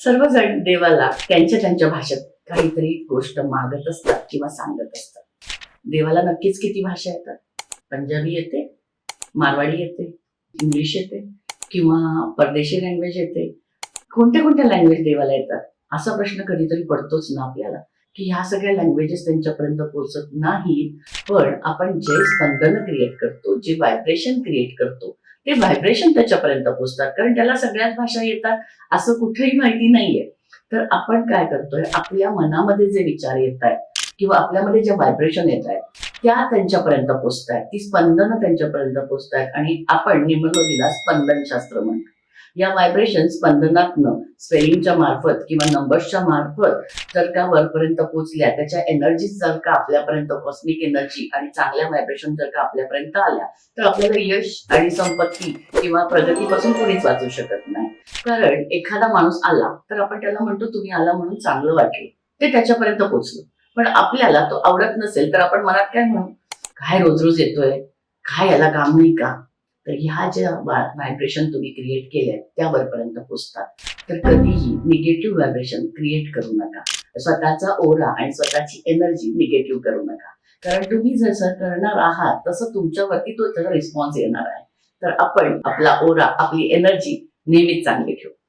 सर्वजण देवाला त्यांच्या त्यांच्या भाषेत काहीतरी गोष्ट मागत असतात किंवा सांगत असतात. देवाला नक्कीच किती भाषा येतात? पंजाबी येते मारवाडी येते इंग्लिश येते किंवा परदेशी लँग्वेज येते. कोणत्या कोणत्या लँग्वेज देवाला येतात? असा प्रश्न कधीतरी पडतोच ना आपल्याला की ह्या सगळ्या लँग्वेजेस त्यांच्यापर्यंत पोहोचत नाहीत. पण आपण जे स्पंदन क्रिएट करतो जे व्हायब्रेशन क्रिएट करतो ते व्हायब्रेशन त्याच्यापर्यंत पोहोचतात. कारण त्याला सगळ्याच भाषा येतात असं कुठेही माहिती नाहीये. तर आपण काय करतोय? आपल्या मनामध्ये जे विचार येत आहेत किंवा आपल्यामध्ये जे व्हायब्रेशन येत आहेत त्या त्यांच्यापर्यंत पोचत आहेत ती स्पंदनं त्यांच्यापर्यंत पोचत आहेत आणि आपण न्यूमरोलॉजीला स्पंदनशास्त्र म्हणतो. या व्हायब्रेशन स्पंदनातनं स्पेलिंगच्या मार्फत किंवा नंबर्सच्या मार्फत जर का वरपर्यंत पोचल्या त्याच्या एनर्जीज जर का आपल्यापर्यंत कॉस्मिक एनर्जी आणि चांगल्या व्हायब्रेशन जर का आपल्यापर्यंत आल्या तर आपल्याला यश आणि संपत्ती किंवा प्रगतीपासून कोणीच वाचू शकत नाही. कारण एखादा माणूस आला तर आपण त्याला म्हणतो तुम्ही आला म्हणून चांगलं वाटलं. ते त्याच्यापर्यंत पोहोचलं पण आपल्याला तो आवडत नसेल तर आपण मनात काय म्हणू? काय रोज रोज येतोय? काय याला काम नाही का? तर ह्या ज्या व्हायब्रेशन तुम्ही क्रिएट केल्या त्यावरपर्यंत पोचतात. तर कधीही निगेटिव्ह व्हायब्रेशन क्रिएट करू नका. स्वतःचा ओरा आणि स्वतःची एनर्जी निगेटिव्ह करू नका. कारण तुम्ही जसं करणार आहात तसं तुमच्यावरती तो त्याचा रिस्पॉन्स येणार आहे. तर आपण आपला ओरा आपली एनर्जी नेहमीच चांगली ठेवू.